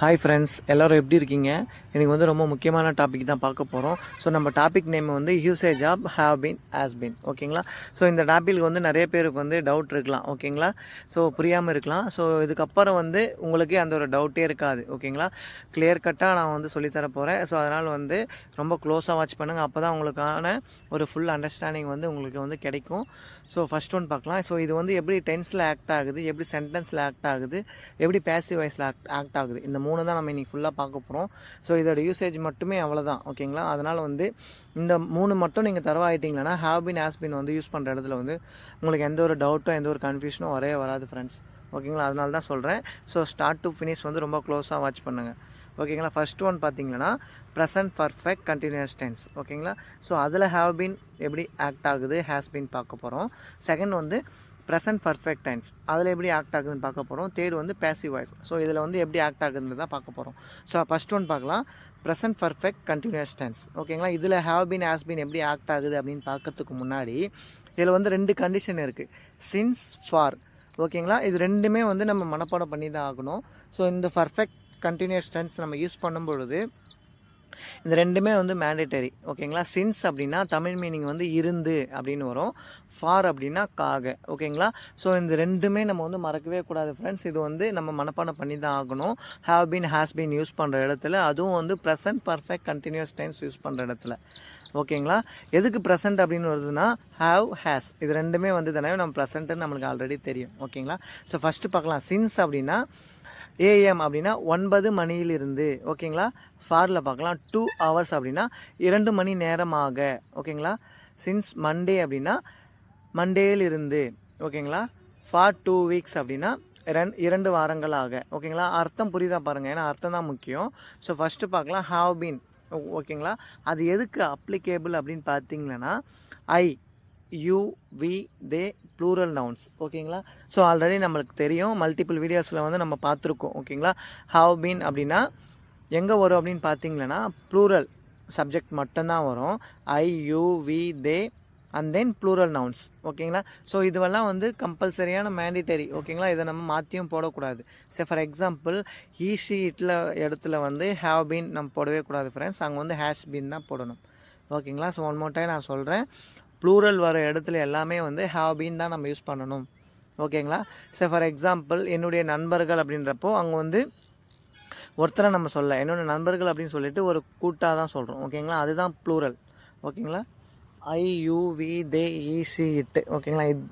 Hi friends எல்லோரும் எப்படி இருக்கீங்க? எனக்கு வந்து ரொம்ப முக்கியமான டாபிக் தான் பார்க்க போகிறோம் ஸோ நம்ம டாபிக் நேம் வந்து usage of have been has been ஓகேங்களா ஸோ இந்த டாபிக் வந்து நிறைய பேருக்கு வந்து டவுட் இருக்கலாம். ஓகேங்களா ஸோ புரியாமல் இருக்கலாம். ஸோ இதுக்கப்புறம் வந்து உங்களுக்கு அந்த ஒரு டவுட்டே இருக்காது. ஓகேங்களா கிளியர் கட்டாக நான் வந்து சொல்லித்தர போகிறேன் ஸோ அதனால் வந்து ரொம்ப க்ளோஸாக வாட்ச் பண்ணுங்கள் அப்போ தான் உங்களுக்கான ஒரு ஃபுல் அண்டர்ஸ்டாண்டிங் வந்து உங்களுக்கு வந்து கிடைக்கும். ஸோ ஃபஸ்ட் ஒன் பார்க்கலாம். ஸோ இது வந்து எப்படி டென்ஸில் ஆக்ட் ஆகுது எப்படி சென்டென்ஸில் ஆக்ட் ஆகுது எப்படி பேசிவ் வாய்ஸில் ஆக்ட் ஆக்ட் ஆகுது. இந்த மூணு தான் நம்ம இன்றைக்கி ஃபுல்லாக பார்க்க போகிறோம் ஸோ இதோட யூசேஜ் மட்டுமே அவ்வளோதான் ஓகேங்களா அதனால் வந்து இந்த மூணு மட்டும் நீங்கள் தரவாயிட்டீங்களா ஹேவ் பின் ஹேஸ் பின் வந்து யூஸ் பண்ணுற இடத்துல வந்து உங்களுக்கு எந்த ஒரு டவுட்டும் எந்த ஒரு கன்ஃபியூஷனும் வரவே வராது ஃப்ரெண்ட்ஸ் ஓகேங்களா அதனால தான் சொல்கிறேன் ஸோ ஸ்டார்ட் டு ஃபினிஷ் வந்து ரொம்ப க்ளோஸாக வாட்ச் பண்ணுங்கள் ஓகேங்களா? ஃபர்ஸ்ட் ஒன் பார்த்தீங்கன்னா ப்ரெசன்ட் பர்ஃபெக்ட் கண்டினியூஸ் டென்ஸ் ஓகேங்களா? ஸோ அதில் ஹேவ் பீன் எப்படி ஆக்ட் ஆகுது ஹேஸ் பீன் பார்க்க போகிறோம் செகண்ட் வந்து ப்ரெசன்ட் பர்ஃபெக்ட் டென்ஸ் அதில் எப்படி ஆக்ட் ஆகுதுன்னு பார்க்க போகிறோம் தேர்ட் வந்து பேசிவ் வாய்ஸ் ஸோ இதில் வந்து எப்படி ஆக்ட் ஆகுதுன்னு தான் பார்க்க போகிறோம் ஸோ ஃபஸ்ட் ஒன் பார்க்கலாம். ப்ரெசன்ட் பர்ஃபெக்ட் கண்டினியூஸ் டென்ஸ் ஓகேங்களா? இதில் ஹேவ் பீன் ஹேஸ் பீன் எப்படி ஆக்ட் ஆகுது அப்படின்னு பார்க்கறதுக்கு முன்னாடி இதில் வந்து ரெண்டு கண்டிஷன் இருக்குது சின்ஸ் ஃபார் ஓகேங்களா? இது ரெண்டுமே வந்து நம்ம மனப்பாடம் பண்ணி தான் ஆகணும். ஸோ இந்த பர்ஃபெக்ட் கண்டினியூஸ் டென்ஸ் நம்ம யூஸ் பண்ணும் பொழுது இந்த ரெண்டுமே வந்து மேண்டேட்டரி ஓகேங்களா சின்ஸ் அப்படின்னா தமிழ் மீனிங் வந்து இருந்து அப்படின்னு வரும். ஃபார் அப்படின்னா காக ஓகேங்களா ஸோ இந்த ரெண்டுமே நம்ம வந்து மறக்கவே கூடாது ஃப்ரெண்ட்ஸ் இது வந்து நம்ம மனப்பாடம் பண்ணி தான் ஆகணும். Have been has been use பண்ணுற இடத்துல அதுவும் வந்து present perfect continuous tense use பண்ணுற இடத்துல ஓகேங்களா எதுக்கு ப்ரெசன்ட் அப்படின்னு வருதுன்னா ஹாவ் ஹேஸ் இது ரெண்டுமே வந்து தானே நம்ம ப்ரெசன்ட்டுன்னு நம்மளுக்கு ஆல்ரெடி தெரியும் ஓகேங்களா ஸோ ஃபஸ்ட்டு பார்க்கலாம். சின்ஸ் அப்படின்னா ஏஎம் அப்படின்னா ஒன்பது மணியிலிருந்து ஓகேங்களா? ஃபாரில் பார்க்கலாம். டூ ஹவர்ஸ் அப்படின்னா இரண்டு மணி நேரமாக ஓகேங்களா? சின்ஸ் மண்டே அப்படின்னா மண்டேலிருந்து ஓகேங்களா? ஃபார் டூ வீக்ஸ் அப்படின்னா ரெண் இரண்டு வாரங்களாக ஓகேங்களா? அர்த்தம் புரியுதா பாருங்கள் ஏன்னா அர்த்தம் தான் முக்கியம். ஸோ ஃபஸ்ட்டு பார்க்கலாம். ஹாவ் பீன் ஓகேங்களா? அது எதுக்கு அப்ளிகேபிள் அப்படின்னு பார்த்தீங்கன்னா I you we they plural nouns ஓகேங்களா ஸோ ஆல்ரெடி நம்மளுக்கு தெரியும். மல்டிபிள் வீடியோஸில் வந்து நம்ம பார்த்துருக்கோம். ஓகேங்களா ஹாவ் பீன் அப்படின்னா எங்கே வரும் அப்படின்னு பார்த்தீங்கன்னா ப்ளூரல் சப்ஜெக்ட் மட்டும்தான் வரும். I you we they and then plural nouns ஓகேங்களா ஸோ இதுவெல்லாம் வந்து கம்பல்சரியான மேண்டிட்டரி ஓகேங்களா இதை நம்ம மாற்றியும் போடக்கூடாது. சரி ஃபார் எக்ஸாம்பிள் ஈஸி இட்டில் இடத்துல வந்து ஹேவ் பீன் நம்ம போடவே கூடாது ஃப்ரெண்ட்ஸ் அங்கே வந்து ஹேஷ் பீன் தான் போடணும். ஓகேங்களா ஸோ ஒன் மோர் டைம் நான் சொல்கிறேன் ப்ளூரல் வர இடத்துல எல்லாமே வந்து ஹேவ் பீன் தான் நம்ம யூஸ் பண்ணணும். ஓகேங்களா? சரி ஃபார் எக்ஸாம்பிள் என்னுடைய நண்பர்கள் அப்படின்றப்போ அங்கே வந்து ஒருத்தரை நம்ம சொல்ல என்னோட நண்பர்கள் அப்படின்னு சொல்லிட்டு ஒரு கூட்டாக தான் சொல்கிறோம் ஓகேங்களா? அதுதான் ப்ளூரல் ஓகேங்களா? I you we they EC it ஓகேங்களா? இது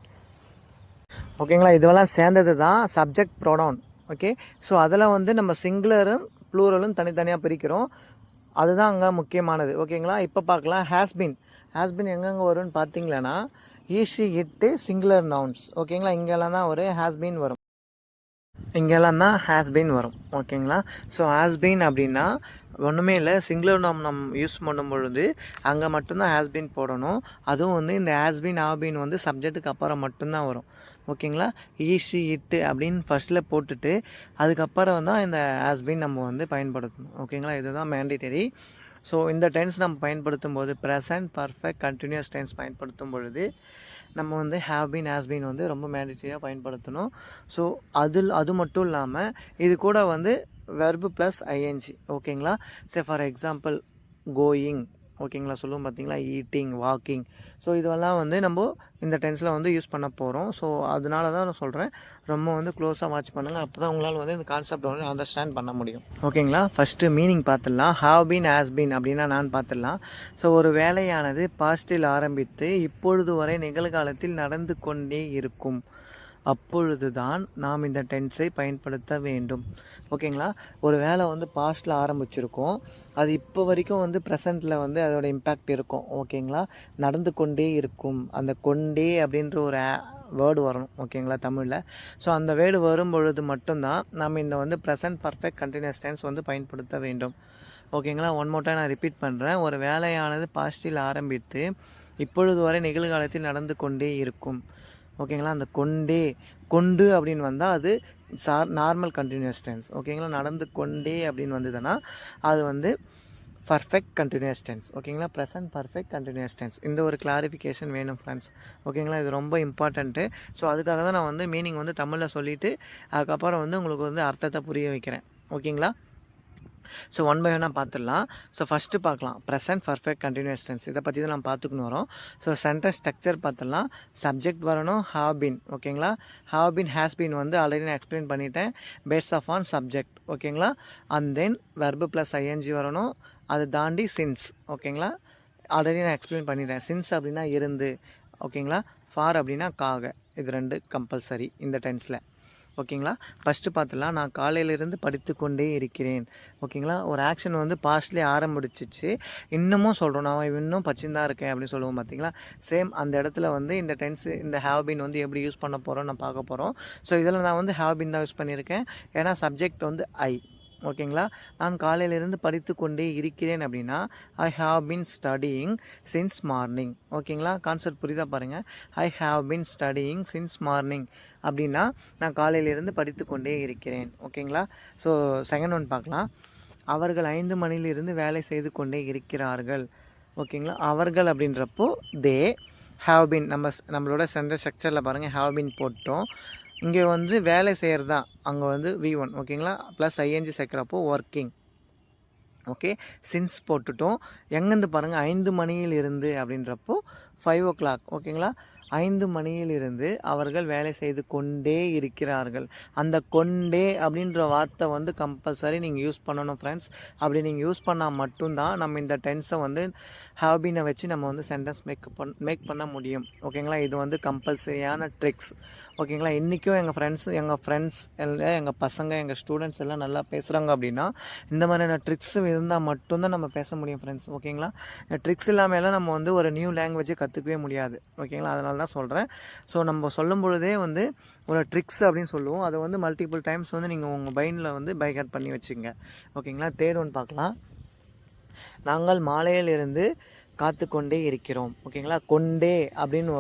ஓகேங்களா? இதுவெல்லாம் சேர்ந்தது தான் சப்ஜெக்ட் ப்ரொடவுன் ஓகே? ஸோ அதில் வந்து நம்ம சிங்குலரும் ப்ளூரலும் தனித்தனியாக பிரிக்கிறோம். அதுதான் அங்கே முக்கியமானது. ஓகேங்களா? இப்போ பார்க்கலாம். ஹேஸ்பின் ஹேஸ்பின் எங்கெங்கே வரும்னு பார்த்தீங்களன்னா ஈஷி இட்டு சிங்குலர் நவுன்ஸ் ஓகேங்களா இங்கெல்லாம் தான் ஒரு ஹேஸ்பின் வரும். இங்கெல்லாம் தான் ஹேஸ்பின் வரும். ஓகேங்களா ஸோ ஹேஸ்பின் அப்படின்னா ஒன்றுமே இல்லை. சிங்குலர் நாம் நம் யூஸ் பண்ணும் பொழுது அங்கே மட்டும்தான் ஹேஸ்பின் போடணும். அதுவும் வந்து இந்த ஹேஸ்பின் ஆபின் வந்து சப்ஜெக்ட்டுக்கு அப்புறம் மட்டும்தான் வரும். ஓகேங்களா ஈஸி இட்டு அப்படின்னு ஃபஸ்ட்டில் போட்டுட்டு அதுக்கப்புறம் தான் இந்த ஹேஸ்பின் நம்ம வந்து பயன்படுத்தணும். ஓகேங்களா இதுதான் மேண்டிட்டரி ஸோ இந்த டென்ஸ் நம்ம பயன்படுத்தும் போது ப்ரெசன்ட் பர்ஃபெக்ட் கண்டினியூஸ் டென்ஸ் பயன்படுத்தும் பொழுது நம்ம வந்து ஹேவ் பீன் ஹேஸ் பீன் வந்து ரொம்ப மேனேஜியாக பயன்படுத்தணும். ஸோ அதில் அது மட்டும் இல்லாமல் இது கூட வந்து வெர்பு ப்ளஸ் ஐஎன்ஜி ஓகேங்களா சே ஃபார் எக்ஸாம்பிள் கோயிங் ஓகேங்களா? சொல்லுவோம் பார்த்தீங்களா ஈட்டிங் வாக்கிங் ஸோ இதெல்லாம் வந்து நம்ம இந்த டென்ஸில் வந்து யூஸ் பண்ண போகிறோம் ஸோ அதனால தான் நான் சொல்கிறேன் ரொம்ப வந்து க்ளோஸாக வாட்ச் பண்ணுங்கள் அப்போ தான் உங்களால் வந்து இந்த கான்செப்ட் வந்து அண்டர்ஸ்டாண்ட் பண்ண முடியும். ஓகேங்களா? ஃபஸ்ட்டு மீனிங் பார்த்துடலாம் ஹாவ் பீன் ஹேஸ் பீன் அப்படின்னா நான் பார்த்துடலாம் ஸோ ஒரு வேலையானது பாஸ்டில் ஆரம்பித்து இப்பொழுது வரை நிகழ்காலத்தில் நடந்து கொண்டே இருக்கும். அப்பொழுது தான் நாம் இந்த டென்ஸை பயன்படுத்த வேண்டும். ஓகேங்களா ஒரு வேலை வந்து பாஸ்டில் ஆரம்பிச்சிருக்கோம். அது இப்போ வரைக்கும் வந்து ப்ரெசண்ட்டில் வந்து அதோட இம்பேக்ட் இருக்கும். ஓகேங்களா நடந்து கொண்டே இருக்கும். அந்த கொண்டே அப்படின்ற ஒரு வேர்டு வரணும். ஓகேங்களா தமிழில். ஸோ அந்த வேர்டு வரும் பொழுது மட்டும்தான் நம்ம இந்த வந்து ப்ரெசன்ட் பர்ஃபெக்ட் கண்டினியூஸ் டென்ஸ் வந்து பயன்படுத்த வேண்டும். ஓகேங்களா ஒன் மோர் நான் ரிப்பீட் பண்ணுறேன் ஒரு வேலையானது பாஸ்டில் ஆரம்பித்து இப்பொழுது வரை நிகழ்காலத்தில் நடந்து கொண்டே இருக்கும். ஓகேங்களா? அந்த கொண்டே கொண்டு அப்படின்னு வந்தால் அது சார் நார்மல் கண்டினியூஸ் டென்ஸ் ஓகேங்களா? நடந்து கொண்டே அப்படின்னு வந்ததுன்னா அது வந்து பர்ஃபெக்ட் கண்டினியூஸ் டென்ஸ் ஓகேங்களா? ப்ரெசன்ட் பர்ஃபெக்ட் கண்டினியூஸ் டென்ஸ் இந்த ஒரு கிளாரிஃபிகேஷன் வேணும் ஃப்ரெண்ட்ஸ் ஓகேங்களா? இது ரொம்ப இம்பார்ட்டண்ட்டு ஸோ அதுக்காக தான் நான் வந்து மீனிங் வந்து தமிழில் சொல்லிவிட்டு அதுக்கப்புறம் வந்து உங்களுக்கு வந்து அர்த்தத்தை புரிய வைக்கிறேன். ஓகேங்களா? ஸோ ஒன் பை ஒன்னாக பார்த்துடலாம் ஸோ ஃபஸ்ட்டு பார்க்கலாம் ப்ரெசன்ட் பர்ஃபெக்ட் கண்டினியூஸ் டென்ஸ் இதை பற்றி தான் நம்ம பார்த்துக்கணும் வரோம். ஸோ சென்டென்ஸ் ஸ்ட்ரக்சர் பார்த்துடலாம் சப்ஜெக்ட் வரணும். ஹாவ் பின் ஓகேங்களா? ஹாவ் பின் ஹேஸ் பின் வந்து ஆல்ரெடி நான் எக்ஸ்பிளைன் பண்ணிட்டேன். பேஸ் ஆஃப் ஆன் சப்ஜெக்ட் ஓகேங்களா? And then verb plus ING வரணும். அதை தாண்டி சின்ஸ் ஓகேங்களா? ஆல்ரெடி நான் எக்ஸ்பிளைன் பண்ணிட்டேன். சின்ஸ் அப்படின்னா இருந்து. ஓகேங்களா? ஃபார் அப்படின்னா காக இது ரெண்டு கம்பல்சரி இந்த டென்ஸில் ஓகேங்களா? ஃபஸ்ட்டு பார்த்துலாம். நான் காலையிலேருந்து படித்து கொண்டே இருக்கிறேன். ஓகேங்களா? ஒரு ஆக்ஷன் வந்து பாஸ்ட்லேயே ஆரம்பிச்சிச்சு. இன்னமும் சொல்கிறோம் நான் இன்னும் பச்சின்னு இருக்கேன் அப்படின்னு சொல்லுவோம் பார்த்தீங்களா சேம் அந்த இடத்துல வந்து இந்த டென்ஸ் இந்த ஹேவ்பின் வந்து எப்படி யூஸ் பண்ண போகிறோம் நான் பார்க்க போகிறோம் ஸோ இதில் நான் வந்து ஹேவ்பின் தான் யூஸ் பண்ணியிருக்கேன். ஏன்னா சப்ஜெக்ட் வந்து ஐ ஓகேங்களா? நான் காலையிலிருந்து படித்து கொண்டே இருக்கிறேன் அப்படின்னா I have been studying since morning ஓகேங்களா? கான்செப்ட் புரிதாக பாருங்கள் I have been studying since morning அப்படின்னா நான் காலையிலிருந்து படித்து கொண்டே இருக்கிறேன். ஓகேங்களா? ஸோ செகண்ட் ஒன் பார்க்கலாம். அவர்கள் ஐந்து மணிலிருந்து வேலை செய்து கொண்டே இருக்கிறார்கள். ஓகேங்களா? அவர்கள் அப்படின்றப்போ தே ஹாவ் பின் நம்ம நம்மளோட சென்டர் ஸ்ட்ரக்சரில் பாருங்கள் ஹாவ் பின் போட்டோம். இங்கே வந்து வேலை செய்கிறது தான் அங்கே வந்து வி ஒன் ஓகேங்களா? ப்ளஸ் ஐஎன்ஜி சேர்க்குறப்போ ஒர்க்கிங் ஓகே? சின்ஸ் போட்டுட்டோம். எங்கேருந்து பாருங்கள் ஐந்து மணியில் இருந்து அப்படின்றப்போ ஃபைவ் ஓ கிளாக் ஓகேங்களா? ஐந்து மணியிலிருந்து அவர்கள் வேலை செய்து கொண்டே இருக்கிறார்கள். அந்த கொண்டே அப்படின்ற வார்த்தை வந்து கம்பல்சரி நீங்கள் யூஸ் பண்ணணும் ஃப்ரெண்ட்ஸ் அப்படி நீங்கள் யூஸ் பண்ணால் மட்டும்தான் நம்ம இந்த டென்ஸை வந்து ஹாபினை வச்சு நம்ம வந்து சென்டென்ஸ் மேக் பண் மேக் பண்ண முடியும். ஓகேங்களா இது வந்து கம்பல்சரியான ட்ரிக்ஸ் ஓகேங்களா இன்றைக்கும் எங்கள் ஃப்ரெண்ட்ஸ் எங்கள் ஃப்ரெண்ட்ஸ் எல்லாம் எங்கள் பசங்க எங்கள் ஸ்டூடெண்ட்ஸ் எல்லாம் நல்லா பேசுகிறாங்க அப்படின்னா இந்த மாதிரியான ட்ரிக்ஸ் இருந்தால் மட்டும்தான் நம்ம பேச முடியும் ஃப்ரெண்ட்ஸ் ஓகேங்களா ட்ரிக்ஸ் இல்லாமலாம் நம்ம வந்து ஒரு நியூ லாங்குவேஜை கற்றுக்கவே முடியாது. ஓகேங்களா அதனால தான் சொல்கிறேன் ஸோ நம்ம சொல்லும் பொழுதே வந்து ஒரு ட்ரிக்ஸ் அப்படின்னு சொல்லுவோம். அதை வந்து மல்டிபிள் டைம்ஸ் வந்து நீங்கள் உங்கள் மைண்டில் வந்து பைக் பண்ணி வச்சுங்க ஓகேங்களா தேர்ட் ஒன் பார்க்கலாம். நாங்கள் மாலையிலிருந்து காத்து கொண்டே இருக்கிறோம். ஓகேங்களா? கொண்டே அப்படின்னு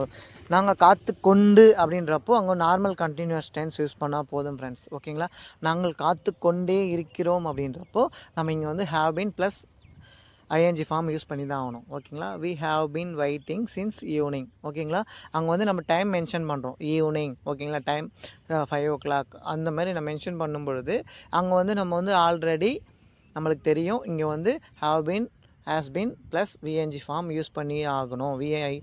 நாங்கள் காத்து கொண்டு அப்படின்றப்போ அங்கே நார்மல் கண்டினியூஸ் டென்ஸ் யூஸ் பண்ணால் போதும் ஃப்ரெண்ட்ஸ் ஓகேங்களா? நாங்கள் காத்து கொண்டே இருக்கிறோம் அப்படின்றப்போ நம்ம இங்கே வந்து have been plus ING form use பண்ணி தான் ஆகணும். ஓகேங்களா? We have been waiting since evening ஓகேங்களா? அங்கே வந்து நம்ம டைம் மென்ஷன் பண்ணுறோம் ஈவினிங் ஓகேங்களா? டைம் ஃபைவ் ஓ கிளாக் அந்த மாதிரி நம்ம மென்ஷன் பண்ணும் பொழுது அங்கே வந்து நம்ம வந்து ஆல்ரெடி நம்மளுக்கு தெரியும். இங்கே வந்து have been has been plus VNG form use பண்ணி ஆகணும். விஐ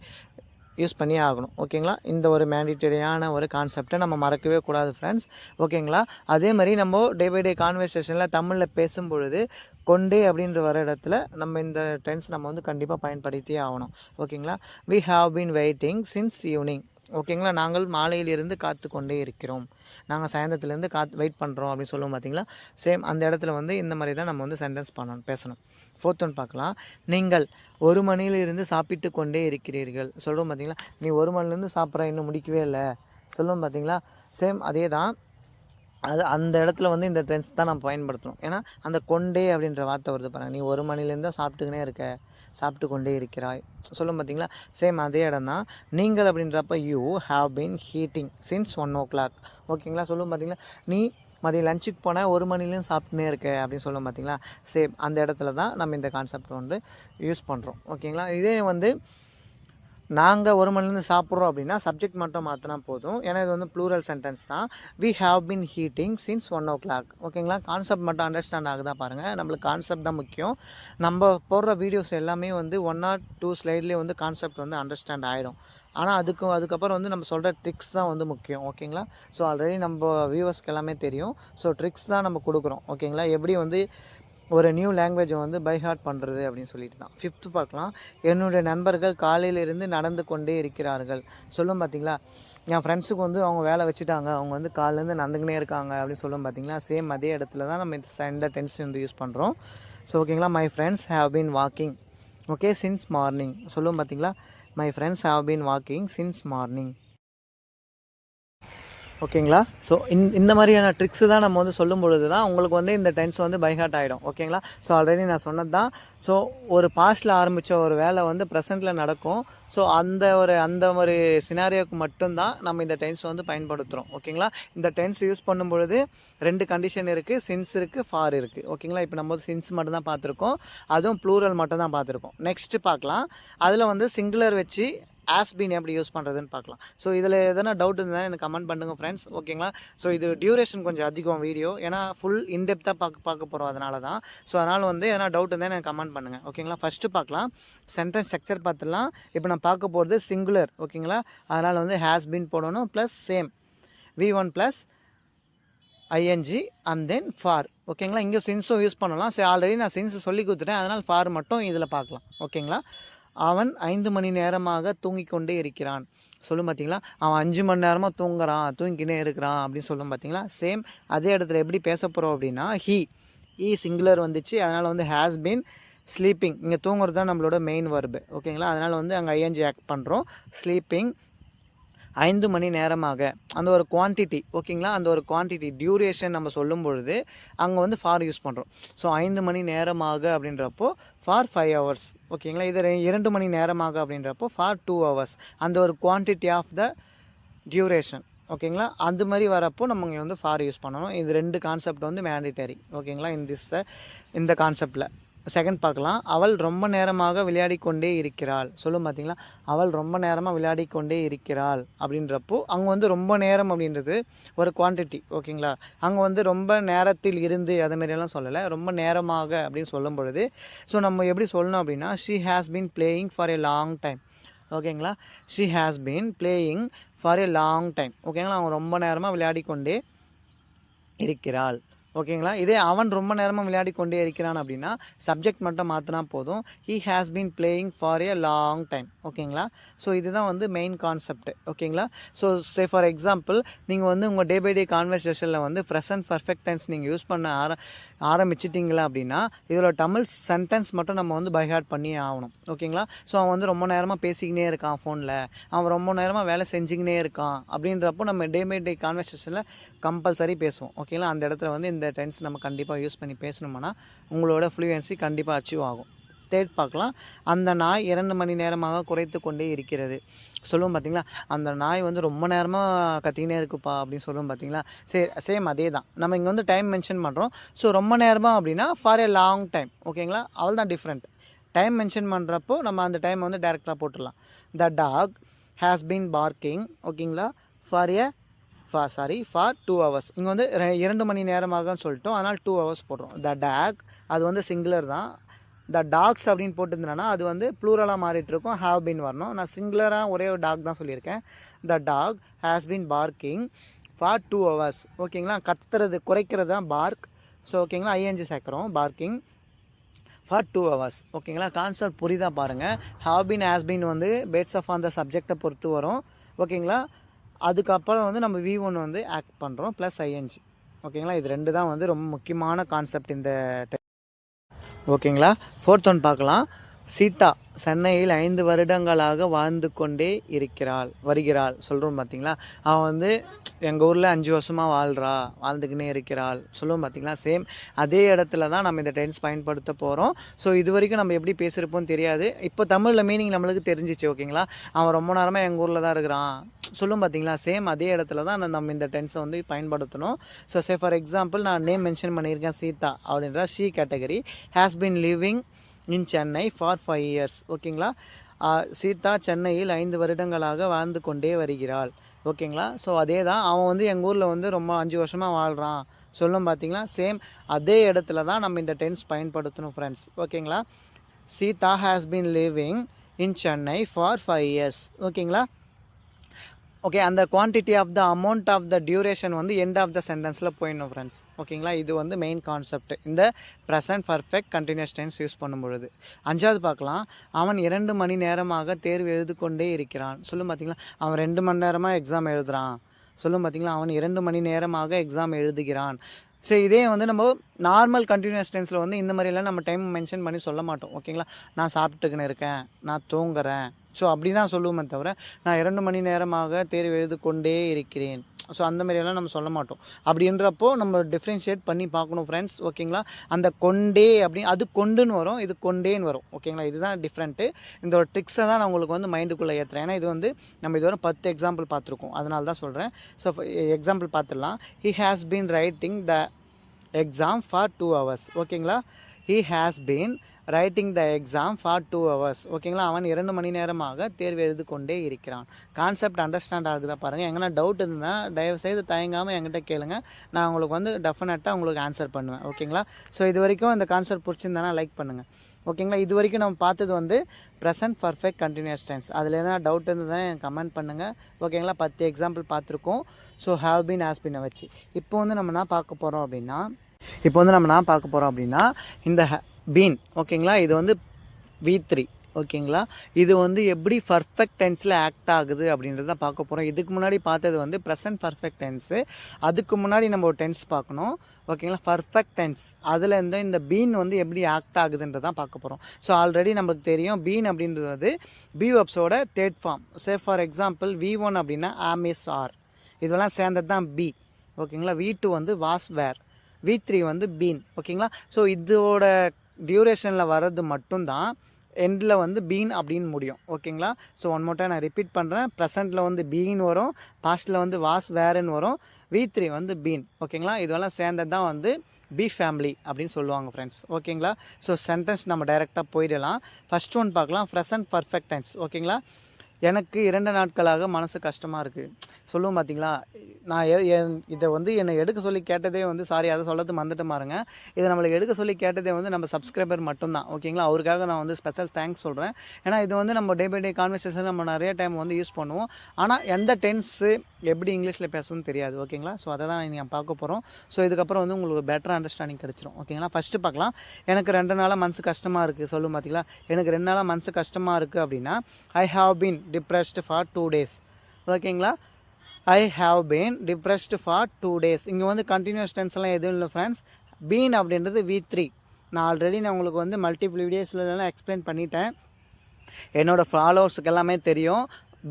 யூஸ் பண்ணி ஆகணும். ஓகேங்களா இந்த ஒரு மேண்டிட்டரியான ஒரு கான்செப்டை நம்ம மறக்கவே கூடாது ஃப்ரெண்ட்ஸ் ஓகேங்களா அதே மாதிரி நம்ம டே பை டே கான்வர்சேஷனில் தமிழில் பேசும் பொழுது கொண்டே அப்படின்ற வர இடத்துல நம்ம இந்த டென்ஸ் நம்ம வந்து கண்டிப்பாக பயன்படுத்தியே ஆகணும். ஓகேங்களா we have been waiting since evening ஓகேங்களா? நாங்கள் மாலையிலிருந்து காத்து கொண்டே இருக்கிறோம். நாங்கள் சாயந்தரத்துலேருந்து காத்து வெயிட் பண்ணுறோம் அப்படின்னு சொல்லுவோம் பார்த்தீங்களா சேம் அந்த இடத்துல வந்து இந்த மாதிரி தான் நம்ம வந்து சென்டென்ஸ் பண்ணணும் பேசணும். ஃபோர்த் ஒன் பார்க்கலாம். நீங்கள் ஒரு மணியிலிருந்து சாப்பிட்டு கொண்டே இருக்கிறீர்கள். சொல்லுவோம் பார்த்தீங்களா நீ ஒரு மணிலேருந்து சாப்பிட்ற இன்னும் முடிக்கவே இல்லை. சொல்லுவோம் பார்த்தீங்களா சேம் அதே தான். அது அந்த இடத்துல வந்து இந்த டென்ஸ் தான் நம்ம பயன்படுத்தணும். ஏன்னா அந்த கொண்டே அப்படின்ற வார்த்தை வருது பாருங்கள் நீ ஒரு மணிலேருந்து தான் சாப்பிட்டுக்கினே இருக்க. சாப்பிட்டு கொண்டே இருக்கிறாய். சொல்லும் பார்த்தீங்களா சேம் அதே இடம் தான் நீங்கள் அப்படின்றப்ப you have been heating since one o'clock ஓகேங்களா சொல்லும் பார்த்தீங்களா நீ மதியம் லஞ்சுக்கு போனால் ஒரு மணிலேயும் சாப்பிட்டுனே இருக்க அப்படின்னு சொல்லும் பார்த்தீங்களா சேம் அந்த இடத்துல தான் நம்ம இந்த கான்செப்ட் வந்து யூஸ் பண்ணுறோம் ஓகேங்களா இதே வந்து நாங்கள் ஒரு மணிலேருந்து சாப்பிட்றோம் அப்படின்னா சப்ஜெக்ட் மட்டும் மாற்றினா போதும். ஏன்னா இது வந்து ப்ளூரல் சென்டென்ஸ் தான். We have been heating since one o'clock ஓகேங்களா கான்செப்ட் மட்டும் அண்டர்ஸ்டாண்ட் ஆகுதா பாருங்கள் நம்மளுக்கு கான்செப்ட் தான் முக்கியம். நம்ம போடுற வீடியோஸ் எல்லாமே வந்து ஒன் ஆர் டூ ஸ்லைட்லேயே வந்து கான்செப்ட் வந்து அண்டர்ஸ்டாண்ட் ஆகிடும் ஆனால் அதுக்கும் அதுக்கப்புறம் வந்து நம்ம சொல்கிற ட்ரிக்ஸ் தான் வந்து முக்கியம். ஓகேங்களா ஸோ ஆல்ரெடி நம்ம வியூவர்ஸ்க்கு எல்லாமே தெரியும். ஸோ ட்ரிக்ஸ் தான் நம்ம கொடுக்குறோம். ஓகேங்களா எப்படி வந்து ஒரு நியூ லாங்குவேஜை வந்து பை ஹார்ட் பண்ணுறது அப்படின்னு சொல்லிட்டு தான். ஃபிஃப்த்து பார்க்கலாம். என்னுடைய நண்பர்கள் காலையிலிருந்து நடந்து கொண்டே இருக்கிறார்கள். சொல்லும் பார்த்தீங்களா என் ஃப்ரெண்ட்ஸுக்கு வந்து அவங்க வேலை வச்சுட்டாங்க. அவங்க வந்து காலேருந்து நடந்துக்கினே இருக்காங்க அப்படின்னு சொல்லும் பார்த்தீங்களா சேம் அதே இடத்துல தான் நம்ம இந்த டென்ஸ் வந்து யூஸ் பண்ணுறோம் ஸோ ஓகேங்களா my friends have been walking okay since morning சொல்லும் பார்த்தீங்களா my friends have been walking since morning ஓகேங்களா? ஸோ இந்த இந்த மாதிரியான ட்ரிக்ஸு தான் நம்ம வந்து சொல்லும் பொழுது தான் உங்களுக்கு வந்து இந்த டென்ஸ் வந்து பைஹார்ட் ஆகிடும் ஓகேங்களா? ஸோ ஆல்ரெடி நான் சொன்னது தான் ஸோ ஒரு பாஸ்ட்டில் ஆரம்பித்த ஒரு வேலை வந்து ப்ரெசென்ட்டில் நடக்கும். ஸோ அந்த ஒரு அந்த ஒரு சினாரியோக்கு மட்டும்தான் நம்ம இந்த டென்ஸ் வந்து பயன்படுத்துகிறோம் ஓகேங்களா? இந்த டென்ஸ் யூஸ் பண்ணும் பொழுது ரெண்டு கண்டிஷன் இருக்குது சின்ஸ் இருக்குது ஃபார் இருக்குது ஓகேங்களா? இப்போ நம்ம வந்து சின்ஸ் மட்டும் தான் பார்த்துருக்கோம். அதுவும் ப்ளூரல் மட்டும் தான் பார்த்துருக்கோம். நெக்ஸ்ட்டு பார்க்கலாம். அதில் வந்து சிங்குலர் வச்சு ஆஸ்பின் எப்படி யூஸ் பண்ணுறதுன்னு பார்க்கலாம். ஸோ இதில் எதனா டவுட் இருந்தால் எனக்கு கமெண்ட் பண்ணுங்கள் ஃப்ரெண்ட்ஸ் ஓகேங்களா ஸோ இது டியூரேஷன் கொஞ்சம் அதிகம் வீடியோ ஏன்னா ஃபுல் இன்டெப்த்தாக பார்க்க பார்க்க போகிறோம் அதனால தான். ஸோ அதனால் வந்து எதனா டவுட் இருந்தால் எனக்கு கமெண்ட் பண்ணுங்கள் ஓகேங்களா ஃபஸ்ட்டு பார்க்கலாம். சென்டென்ஸ் ஸ்ட்ரக்சர் பார்த்துலாம் இப்போ நான் பார்க்க போகிறது சிங்குலர் ஓகேங்களா அதனால் வந்து ஹேஸ் பீன் போடணும் plus same V one plus ING and then for ஓகேங்களா இங்கே சின்ஸும் யூஸ் பண்ணலாம். சரி ஆல்ரெடி நான் சின்ஸ் சொல்லி கொடுத்துட்டேன். அதனால் ஃபார் மட்டும் இதில் பார்க்கலாம். ஓகேங்களா அவன் ஐந்து மணி நேரமாக தூங்கிக் கொண்டே இருக்கிறான். சொல்லும் பார்த்தீங்களா அவன் அஞ்சு மணி நேரமாக தூங்குறான் தூங்கிக்கினே இருக்கிறான் அப்படின்னு சொல்லும் பார்த்தீங்களா சேம் அதே இடத்துல எப்படி பேச போகிறோம் அப்படின்னா ஹீ ஈ சிங்குலர் வந்துச்சு. அதனால் வந்து ஹேஸ் பீன் ஸ்லீப்பிங் இங்கே தூங்குறது தான் நம்மளோட மெயின் வர்பு ஓகேங்களா அதனால் வந்து அங்கே ஐஎன்ஜி ஆக்ட் பண்ணுறோம் ஸ்லீப்பிங் ஐந்து மணி நேரமாக அந்த ஒரு குவான்டிட்டி ஓகேங்களா அந்த ஒரு குவான்டிட்டி டியூரேஷன் நம்ம சொல்லும் பொழுது அங்கே வந்து ஃபார் யூஸ் பண்ணுறோம் ஸோ ஐந்து மணி நேரமாக அப்படின்றப்போ ஃபார் ஃபைவ் ஹவர்ஸ் ஓகேங்களா இது ரெ- இரண்டு மணி நேரமாக அப்படின்றப்போ ஃபார் டூ ஹவர்ஸ் அந்த ஒரு குவான்டிட்டி ஆஃப் த டியூரேஷன் ஓகேங்களா அந்த மாதிரி வரப்போ நம்ம இங்கே வந்து ஃபார் யூஸ் பண்ணணும். இது ரெண்டு கான்செப்ட் வந்து மேண்டிட்டரி ஓகேங்களா இந்த திஸ் இந்த கான்செப்டில் செகண்ட் பார்க்கலாம். அவள் ரொம்ப நேரமாக விளையாடி கொண்டே இருக்கிறாள். சொல்லும் பார்த்தீங்களா அவள் ரொம்ப நேரமாக விளையாடி கொண்டே இருக்கிறாள் அப்படின்றப்போ அங்கே வந்து ரொம்ப நேரம் அப்படின்றது ஒரு குவான்டிட்டி ஓகேங்களா அங்கே வந்து ரொம்ப நேரத்தில் இருந்து அது மாதிரியெல்லாம் சொல்லலை. ரொம்ப நேரமாக அப்படின்னு சொல்லும் பொழுது ஸோ நம்ம எப்படி சொல்லணும் அப்படின்னா she has been playing for a long time ஓகேங்களா she has been playing for a long time ஓகேங்களா அவங்க ரொம்ப நேரமாக விளையாடி கொண்டே இருக்கிறாள். ஓகேங்களா? இதே அவன் ரொம்ப நேரமாக விளையாடி கொண்டே இருக்கிறான் அப்படின்னா சப்ஜெக்ட் மட்டும் மாற்றினா போதும். He has been playing for a long time ஓகேங்களா? ஸோ இதுதான் வந்து மெயின் கான்செப்ட் ஓகேங்களா? ஸோ சே ஃபார் எக்ஸாம்பிள் நீங்கள் வந்து உங்கள் டே பை டே கான்வர்சேஷனில் வந்து ப்ரெசன்ட் பர்ஃபெக்ட் டென்ஸ் நீங்கள் யூஸ் பண்ண ஆர ஆரம்பிச்சிட்டிங்களா அப்படின்னா இதோட தமிழ் சென்டென்ஸ் மட்டும் நம்ம வந்து பைஹார்ட் பண்ணியே ஆகணும். ஓகேங்களா? ஸோ அவன் வந்து ரொம்ப நேரமாக பேசிக்கினே இருக்கான் ஃபோனில் அவன் ரொம்ப நேரமாக வேலை செஞ்சுக்கினே இருக்கான். அப்படின்றப்போ நம்ம டே பை டே கான்வர்சேஷனில் கம்பல்சரி பேசுவோம். ஓகேங்களா? அந்த இடத்துல வந்து இந்த இந்த டென்ஸ் நம்ம கண்டிப்பாக யூஸ் பண்ணி பேசணும்னா உங்களோட ஃப்ளூயன்சி கண்டிப்பாக அச்சீவ் ஆகும். தேர்ட் பார்க்கலாம். அந்த நாய் இரண்டு மணி நேரமாக குறைத்து கொண்டே இருக்கிறது. சொல்லுவோம் பார்த்தீங்களா அந்த நாய் வந்து ரொம்ப நேரமாக கத்திக்கினே இருக்குப்பா அப்படின்னு சொல்லுவோம் பார்த்தீங்களா சரி சேம் அதே தான் நம்ம இங்கே வந்து டைம் மென்ஷன் பண்ணுறோம் ஸோ ரொம்ப நேரமாக அப்படின்னா ஃபார் எ லாங் டைம் ஓகேங்களா அவள் தான் டிஃப்ரெண்ட் டைம் மென்ஷன் பண்ணுறப்போ நம்ம அந்த டைம் வந்து டேரெக்டாக போட்டுடலாம். The dog has been parking ஓகேங்களா for a for sorry for two hours இங்கே வந்து ரெ- இரண்டு மணி நேரமாகன்னு சொல்லிட்டோம். அதனால் டூ ஹவர்ஸ் போடுறோம் த டாக் அது வந்து சிங்குலர் தான். த டாக்ஸ் அப்படின்னு போட்டுருந்தேன்னா அது வந்து ப்ளூரலாக மாறிட்டு இருக்கும். ஹாவ் பீன் வரணும். நான் சிங்குலராக ஒரே ஒரு டாக் தான் சொல்லியிருக்கேன். The dog has been parking for two hours ஓகேங்களா? கத்துறது குறைக்கிறது தான் பார்க் ஸோ ஓகேங்களா? ஐஎன்ஜி சேர்க்குறோம். பார்க்கிங் ஃபார் டூ ஹவர்ஸ் ஓகேங்களா? கான்செப்ட் புரியுதா பாருங்கள் ஹாவ் பீன் ஹேஸ் பீன் வந்து பேட்ஸ் ஆஃப் அந்த சப்ஜெக்டை பொறுத்து வரும். ஓகேங்களா? அதுக்கப்புறம் வந்து நம்ம வி ஒன் வந்து ஆக்ட் பண்ணுறோம் ப்ளஸ் ஐஎன்ஜி ஓகேங்களா இது ரெண்டு தான் வந்து ரொம்ப முக்கியமான கான்செப்ட் இந்த ஓகேங்களா ஃபோர்த் ஒன் பார்க்கலாம். சீதா சென்னையில் ஐந்து வருடங்களாக வாழ்ந்து கொண்டே இருக்கிறாள் வருகிறாள். சொல்கிறோம் பார்த்தீங்களா அவன் வந்து எங்கள் ஊரில் அஞ்சு வருஷமாக வாழ்கிறா வாழ்ந்துக்கினே இருக்கிறாள். சொல்லுவோம் பார்த்தீங்களா சேம் அதே இடத்துல தான் நம்ம இந்த டென்ஸ் பயன்படுத்த போகிறோம் ஸோ இது வரைக்கும் நம்ம எப்படி பேசியிருப்போம் தெரியாது. இப்போ தமிழில் மீனிங் நம்மளுக்கு தெரிஞ்சிச்சு ஓகேங்களா? அவன் ரொம்ப நேரமாக எங்கள் ஊரில் தான் இருக்கிறான். சொல்லும் பார்த்தீங்களா சேம் அதே இடத்துல தான் நம்ம இந்த டென்ஸை வந்து பயன்படுத்தணும். ஸோ சே ஃபார் எக்ஸாம்பிள் நான் நேம் மென்ஷன் பண்ணியிருக்கேன் சீதா அப்படின்ற she category has been living in Chennai for five years ஓகேங்களா சீதா சென்னையில் ஐந்து வருடங்களாக வாழ்ந்து கொண்டே வருகிறாள் ஓகேங்களா ஸோ அதே தான் அவன் வந்து எங்கள் ஊரில் வந்து ரொம்ப அஞ்சு வருஷமாக வாழ்கிறான் சொல்லும் பார்த்தீங்களா சேம் அதே இடத்துல தான் நம்ம இந்த டென்ஸ் பயன்படுத்தணும் ஃப்ரெண்ட்ஸ் ஓகேங்களா Sita has been living in Chennai for five years ஓகேங்களா ஓகே அந்த quantity of the amount of the duration வந்து எண்ட் ஆஃப் த சென்டென்ஸில் போயிடணும் ஃப்ரெண்ட்ஸ் ஓகேங்களா இது வந்து மெயின் கான்செப்ட் இந்த present perfect continuous tense use பண்ணும் பொழுது. அஞ்சாவது பார்க்கலாம். அவன் இரண்டு மணி நேரமாக தேர்வு எழுது கொண்டே இருக்கிறான். சொல்லும் பார்த்தீங்களா அவன் ரெண்டு மணி நேரமாக எக்ஸாம் எழுதுகிறான் சொல்லும் பார்த்தீங்களா அவன் இரண்டு மணி நேரமாக எக்ஸாம் எழுதுகிறான். ஸோ இதே வந்து நம்ம நார்மல் கண்டினியூஸ் டென்ஸில் வந்து இந்த மாதிரிலாம் நம்ம டைம் மென்ஷன் பண்ணி சொல்ல மாட்டோம். ஓகேங்களா நான் சாப்பிட்டுக்கின்னு இருக்கேன். நான் தூங்குறேன். ஸோ அப்படி தான் சொல்லுவோமே தவிர நான் இரண்டு மணி நேரமாக தேர்வு எழுது கொண்டே இருக்கிறேன். ஸோ அந்த மாதிரியெல்லாம் நம்ம சொல்ல மாட்டோம். அப்படின்றப்போ நம்ம டிஃப்ரென்ஷியேட் பண்ணி பார்க்கணும் ஃப்ரெண்ட்ஸ் ஓகேங்களா அந்த கொண்டே அப்படி அது கொண்டுன்னு வரும் இது கொண்டேன்னு வரும். ஓகேங்களா இதுதான் டிஃப்ரெண்ட்டு இந்த ஒரு ட்ரிக்ஸை தான் நான் உங்களுக்கு வந்து மைண்டுக்குள்ளே ஏற்றுறேன் ஏன்னா இது வந்து நம்ம இதுவரை பத்து எக்ஸாம்பிள் பார்த்துருக்கோம். அதனால தான் சொல்கிறேன் ஸோ எக்ஸாம்பிள் பார்த்துடலாம். He has been writing the exam for two hours ஓகேங்களா he has been writing the exam for two hours ஓகேங்களா அவன் இரண்டு மணி நேரமாக தேர்வு எழுதி கொண்டே இருக்கிறான். கான்செப்ட் அண்டர்ஸ்டாண்ட் ஆகுதா பாருங்கள் எங்கன்னா டவுட் இருந்தால் தயவுசெய்து தயங்காமல் என்கிட்ட கேளுங்க. நான் உங்களுக்கு வந்து டெஃபினட்டாக உங்களுக்கு ஆன்சர் பண்ணுவேன் ஓகேங்களா ஸோ இது வரைக்கும் இந்த கான்செப்ட் பிடிச்சிருந்தானா லைக் பண்ணுங்கள் ஓகேங்களா இது வரைக்கும் நம்ம பார்த்தது வந்து ப்ரெசன்ட் பர்ஃபெக்ட் கண்டினியூஸ் டென்ஸ் அதில் எதனா டவுட் இருந்ததுன்னா எனக்கு கமெண்ட் பண்ணுங்கள் ஓகேங்களா பத்து எக்ஸாம்பிள் பார்த்துருக்கோம். ஸோ ஹேவ் பீன் ஹேஸ் பீனை வச்சு. இப்போ வந்து நம்ம என்ன பார்க்க போகிறோம் அப்படின்னா இப்போ வந்து நம்ம என்ன பார்க்க போகிறோம் அப்படின்னா இந்த பீன் ஓகேங்களா இது வந்து வி த்ரீ ஓகேங்களா இது வந்து எப்படி பர்ஃபெக்ட் டென்ஸில் ஆக்ட் ஆகுது அப்படின்றத பார்க்க போகிறோம் இதுக்கு முன்னாடி பார்த்தது வந்து ப்ரெசன்ட் பர்ஃபெக்ட் டென்ஸு அதுக்கு முன்னாடி நம்ம ஒரு டென்ஸ் பார்க்கணும் ஓகேங்களா பர்ஃபெக்ட் டென்ஸ் அதில் இருந்து இந்த பீன் வந்து எப்படி ஆக்ட் ஆகுதுன்றதான் பார்க்க போகிறோம் ஸோ ஆல்ரெடி நமக்கு தெரியும் பீன் அப்படின்றது be வெப்ஸோட third form say for example V one அப்படின்னா ஆமிஸ் ஆர் இதெல்லாம் சேர்ந்தது தான் பி ஓகேங்களா? வி டூ வந்து வாஸ் வேர் வி த்ரீ வந்து பீன் ஓகேங்களா? ஸோ இதோட டியூரேஷனில் வர்றது மட்டும்தான் எண்டில் வந்து பீன் அப்படின்னு முடியும். ஓகேங்களா? ஸோ ஒன் மோட்டா நான் ரிப்பீட் பண்ணுறேன் ப்ரெசண்ட்டில் வந்து பீன் வரும். பாஸ்ட்டில் வந்து வாஸ் வேறுன்னு வரும். வி த்ரீ வந்து பீன் ஓகேங்களா? இதெல்லாம் சேர்ந்தது தான் வந்து பி ஃபேமிலி அப்படின்னு சொல்லுவாங்க ஃப்ரெண்ட்ஸ் ஓகேங்களா? ஸோ சென்டென்ஸ் நம்ம டைரெக்டாக போயிடலாம். ஃபஸ்ட் ஒன் பார்க்கலாம். ப்ரெசன்ட் பர்ஃபெக்ட் டென்ஸ் ஓகேங்களா? எனக்கு இரண்டு நாட்களாக மனசு கஷ்டமாக இருக்குது சொல்லுவோம் பார்த்தீங்களா நான் என் இதை வந்து என்னை எடுக்க சொல்லி கேட்டதே வந்து சாரி அதை சொல்லது வந்துட்டு மாறுங்க இதை நம்மளுக்கு எடுக்க சொல்லி கேட்டதே வந்து நம்ம சப்ஸ்கிரைபர் மட்டும்தான் ஓகேங்களா அவருக்காக நான் வந்து ஸ்பெஷல் தேங்க்ஸ் சொல்கிறேன் ஏன்னா இது வந்து நம்ம டே பை டே கான்வர்சேஷன் நம்ம நிறைய டைம் வந்து யூஸ் பண்ணுவோம். ஆனால் எந்த டென்ஸு எப்படி இங்கிலீஷில் பேசணும்னு தெரியாது ஓகேங்களா ஸோ அதை தான் நீங்கள் பார்க்க போகிறோம் ஸோ இதுக்கப்புறம் வந்து உங்களுக்கு பெட்டர் அண்டர்ஸ்டாண்டிங் கிடச்சிரும் ஓகேங்களா ஃபஸ்ட்டு பார்க்கலாம். எனக்கு ரெண்டு நாளாக மனசு கஷ்டமாக இருக்குது சொல்லும் பார்த்தீங்களா எனக்கு ரெண்டு நாளாக மனசு கஷ்டமாக இருக்குது அப்படின்னா I have been depressed for two days ஓகேங்களா I have been depressed for two days இங்கே வந்து கண்டினியூஸ் டென்ஸ்லாம் எதுவும் இல்லை ஃப்ரெண்ட்ஸ் பீன் அப்படின்றது வி த்ரீ நான் ஆல்ரெடி நான் உங்களுக்கு வந்து மல்டிபிள் வீடியோஸ்லாம் எக்ஸ்பிளைன் பண்ணிட்டேன். என்னோடய ஃபாலோவர்ஸுக்கு எல்லாமே தெரியும்.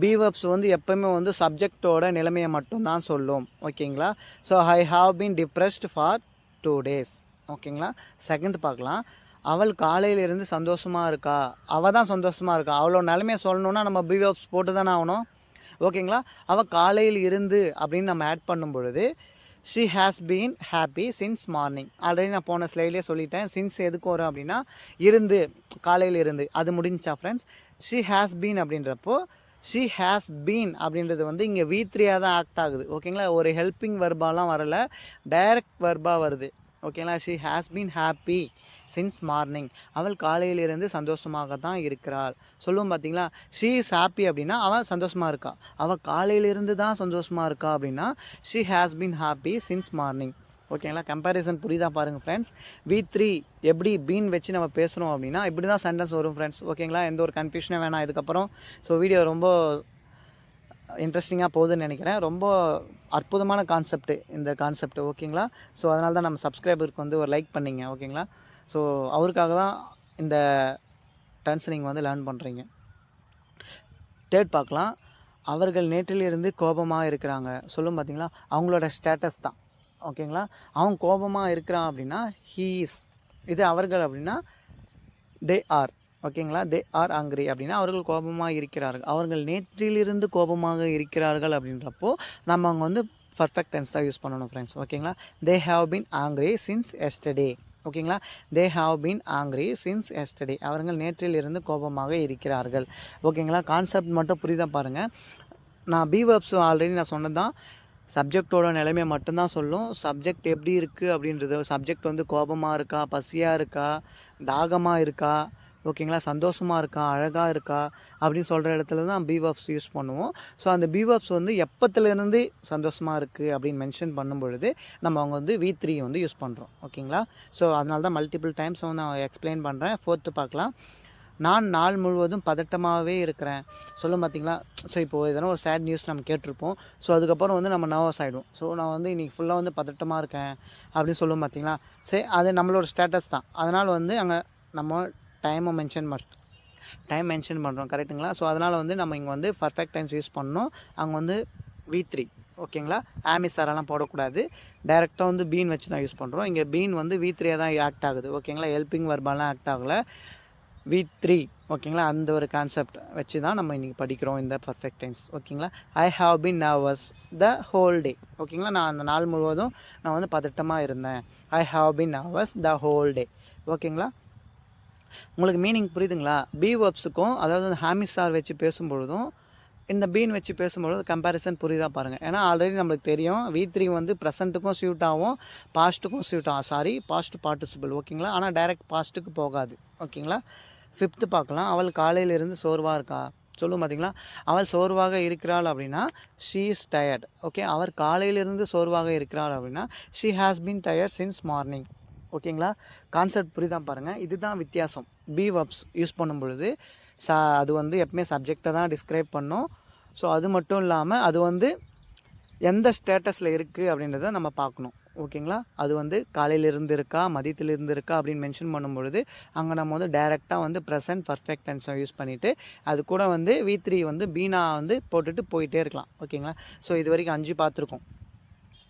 பிவப்ஸ் வந்து எப்போவுமே வந்து சப்ஜெக்டோட நிலைமையை மட்டும்தான் சொல்லும். ஓகேங்களா so I have been depressed for two days ஓகேங்களா செகண்ட் பார்க்கலாம். அவள் காலையிலேருந்து சந்தோஷமாக இருக்கா? அவள் தான் சந்தோஷமாக இருக்கா? அவளோட நிலைமையை சொல்லணுன்னா நம்ம பீவப்ஸ் போட்டு தானே ஆகணும். ஓகேங்களா? அவள் காலையில் இருந்து அப்படின்னு நம்ம ஆட் பண்ணும் பொழுது she has been happy since morning already நான் போன ஸ்லைட்லேயே சொல்லிட்டேன். சின்ஸ் எதுக்கு வரும் அப்படின்னா இருந்து காலையில் இருந்து. அது முடிஞ்சா ஃப்ரெண்ட்ஸ் ஷீ ஹேஸ் பீன் அப்படின்றப்போ ஷீ ஹேஸ் பீன் அப்படின்றது வந்து இங்கே வி த்ரீயாக தான் ஆக்ட் ஆகுது. ஓகேங்களா? ஒரு ஹெல்பிங் வர்பாலாம் வரல. டைரக்ட் வர்பாக வருது. ஓகேங்களா? She has been happy since morning அவள் காலையிலிருந்து சந்தோஷமாக தான் இருக்கிறாள். சொல்லுவோம் பார்த்தீங்களா ஷீ இஸ் ஹாப்பி அப்படின்னா அவள் சந்தோஷமாக இருக்கா. அவள் காலையிலிருந்து தான் சந்தோஷமாக இருக்கா அப்படின்னா she has been happy since morning ஓகேங்களா? கம்பேரிசன் புரியுதா பாருங்கள் ஃப்ரெண்ட்ஸ் வி த்ரீ எப்படி பீன் வச்சு நம்ம பேசுகிறோம் அப்படின்னா இப்படி தான் சென்டென்ஸ் வரும் ஃப்ரெண்ட்ஸ் ஓகேங்களா? எந்த ஒரு கன்ஃபியூஷனும் வேணாம் இதுக்கப்புறம். ஸோ வீடியோ ரொம்ப இன்ட்ரெஸ்டிங்காக போகுதுன்னு நினைக்கிறேன். ரொம்ப அற்புதமான கான்செப்ட் இந்த கான்செப்ட் ஓகேங்களா? ஸோ அதனால தான் நம்ம சப்ஸ்கிரைபருக்கு வந்து ஒரு லைக் பண்ணிங்க ஓகேங்களா? ஸோ அவருக்காக தான் இந்த டென்ஸ் நீங்கள் வந்து லேர்ன் பண்ணுறீங்க தேர்ட் பார்க்கலாம். அவர்கள் நேற்றிலிருந்து கோபமாக இருக்கிறாங்க. சொல்லும் பார்த்தீங்களா அவங்களோட ஸ்டேட்டஸ் தான். ஓகேங்களா அவங்க கோபமாக இருக்கிறான் அப்படின்னா ஹீஸ் இது அவர்கள் அப்படின்னா தே ஆர் ஓகேங்களா தே ஆர் ஆங்கிரி அப்படின்னா அவர்கள் கோபமாக இருக்கிறார்கள். அவர்கள் நேற்றிலிருந்து கோபமாக இருக்கிறார்கள் அப்படின்றப்போ நம்ம அங்கே வந்து பர்ஃபெக்ட் டென்ஸ் தான் யூஸ் பண்ணணும் ஃப்ரெண்ட்ஸ் ஓகேங்களா they have been angry since yesterday ஓகேங்களா? They have been angry since yesterday அவர்கள் நேற்றிலிருந்து கோபமாக இருக்கிறார்கள். ஓகேங்களா? கான்செப்ட் மட்டும் புரியுதா பாருங்கள் நான் பி வேர்ப்ஸ் ஆல்ரெடி நான் சொன்னது தான் சப்ஜெக்டோட நிலைமை மட்டும்தான் சொல்லும். சப்ஜெக்ட் எப்படி இருக்குது அப்படின்றது. சப்ஜெக்ட் வந்து கோபமாக இருக்கா? பசியாக இருக்கா? தாகமாக இருக்கா? ஓகேங்களா? சந்தோஷமாக இருக்கா? அழகாக இருக்கா? அப்படின்னு சொல்கிற இடத்துல தான் பீவாப்ஸ் யூஸ் பண்ணுவோம். ஸோ அந்த பீவாப்ஸ் வந்து எப்பத்துலேருந்து சந்தோஷமாக இருக்குது அப்படின்னு மென்ஷன் பண்ணும் பொழுது நம்ம அவங்க வந்து வி த்ரீ வந்து யூஸ் பண்ணுறோம் ஓகேங்களா? ஸோ அதனால தான் மல்டிபிள் டைம்ஸ் வந்து நான் எக்ஸ்பிளைன் பண்ணுறேன் ஃபோர்த்து பார்க்கலாம். நான் நாள் முழுவதும் பதட்டமாகவே இருக்கிறேன். சொல்லும் பார்த்தீங்களா ஸோ இப்போது எதனா ஒரு சேட் நியூஸ் நம்ம கேட்டிருப்போம். ஸோ அதுக்கப்புறம் வந்து நம்ம நர்வஸ் ஆகிடும் ஸோ நான் வந்து இன்றைக்கி ஃபுல்லாக வந்து பதட்டமாக இருக்கேன் அப்படின்னு சொல்லும் பார்த்தீங்களா சரி அது நம்மளோட ஸ்டேட்டஸ் தான். அதனால் வந்து அங்கே நம்ம டைமை மென்ஷன் பண்ண டைம் மென்ஷன் பண்ணுறோம் கரெக்ட்டுங்களா ஸோ அதனால் வந்து நம்ம இங்கே வந்து பர்ஃபெக்ட் டைம்ஸ் யூஸ் பண்ணணும். அங்கே வந்து வி த்ரீ ஓகேங்களா ஆமிசாரெல்லாம் போடக்கூடாது. டைரெக்டாக வந்து பீன் வச்சு தான் யூஸ் பண்ணுறோம் இங்கே பீன் வந்து வி த்ரீயாக தான் ஆக்ட் ஆகுது ஓகேங்களா ஹெல்பிங் வர்பாலாம் ஆக்ட் ஆகலை. வி த்ரீ ஓகேங்களா அந்த ஒரு கான்செப்ட் வச்சு தான் நம்ம இன்றைக்கி படிக்கிறோம் இந்த பர்ஃபெக்ட் டென்ஸ் ஓகேங்களா I have been nervous the whole day ஓகேங்களா நான் அந்த நாள் முழுவதும் நான் வந்து பதட்டமாக இருந்தேன். I have been nervous the whole day ஓகேங்களா உங்களுக்கு மீனிங் புரியுதுங்களா? பி வேர்ப்ஸுக்கும் அதாவது ஹாமிசார் வச்சு பேசும்பொழுதும் இந்த பீன் வச்சு பேசும்பொழுது கம்பேரிசன் புரியுதா பாருங்கள் ஏன்னா ஆல்ரெடி நம்மளுக்கு தெரியும் வி த்ரீ வந்து ப்ரெசண்ட்டுக்கும் சூட் ஆகும் பாஸ்ட்டுக்கும் சூட் ஆகும் சாரி பாஸ்ட் பார்ட்டிசிபிள் ஓகேங்களா ஆனால் டைரக்ட் பாஸ்ட்டுக்கு போகாது ஓகேங்களா ஃபிஃப்த்து பார்க்கலாம். அவள் காலையிலிருந்து சோர்வாக இருக்கா? சொல்லும் பார்த்தீங்களா அவள் சோர்வாக இருக்கிறாள் அப்படின்னா ஷீ இஸ் டயர்ட் ஓகே அவர் காலையிலிருந்து சோர்வாக இருக்கிறாள் அப்படின்னா she has been tired since morning ஓகேங்களா? கான்செப்ட் புரியுதான் பாருங்கள் இதுதான் வித்தியாசம். பி வப்ஸ் யூஸ் பண்ணும் பொழுது அது வந்து எப்பவுமே சப்ஜெக்டை தான் டிஸ்கிரைப் பண்ணும். ஸோ அது மட்டும் இல்லாமல் அது வந்து எந்த ஸ்டேட்டஸில் இருக்குது அப்படின்றத நம்ம பார்க்கணும். ஓகேங்களா? அது வந்து காலையிலிருந்து இருக்கா மதியத்திலிருந்து இருக்கா அப்படின்னு மென்ஷன் பண்ணும் பொழுது அங்கே நம்ம வந்து டைரெக்டாக வந்து ப்ரெசன்ட் பர்ஃபெக்ட் டென்ஸை யூஸ் பண்ணிவிட்டு அது கூட வந்து வி த்ரீ வந்து பீனா வந்து போட்டுட்டு போயிட்டே இருக்கலாம். ஓகேங்களா? ஸோ இது வரைக்கும் அஞ்சு பார்த்துருக்கோம்.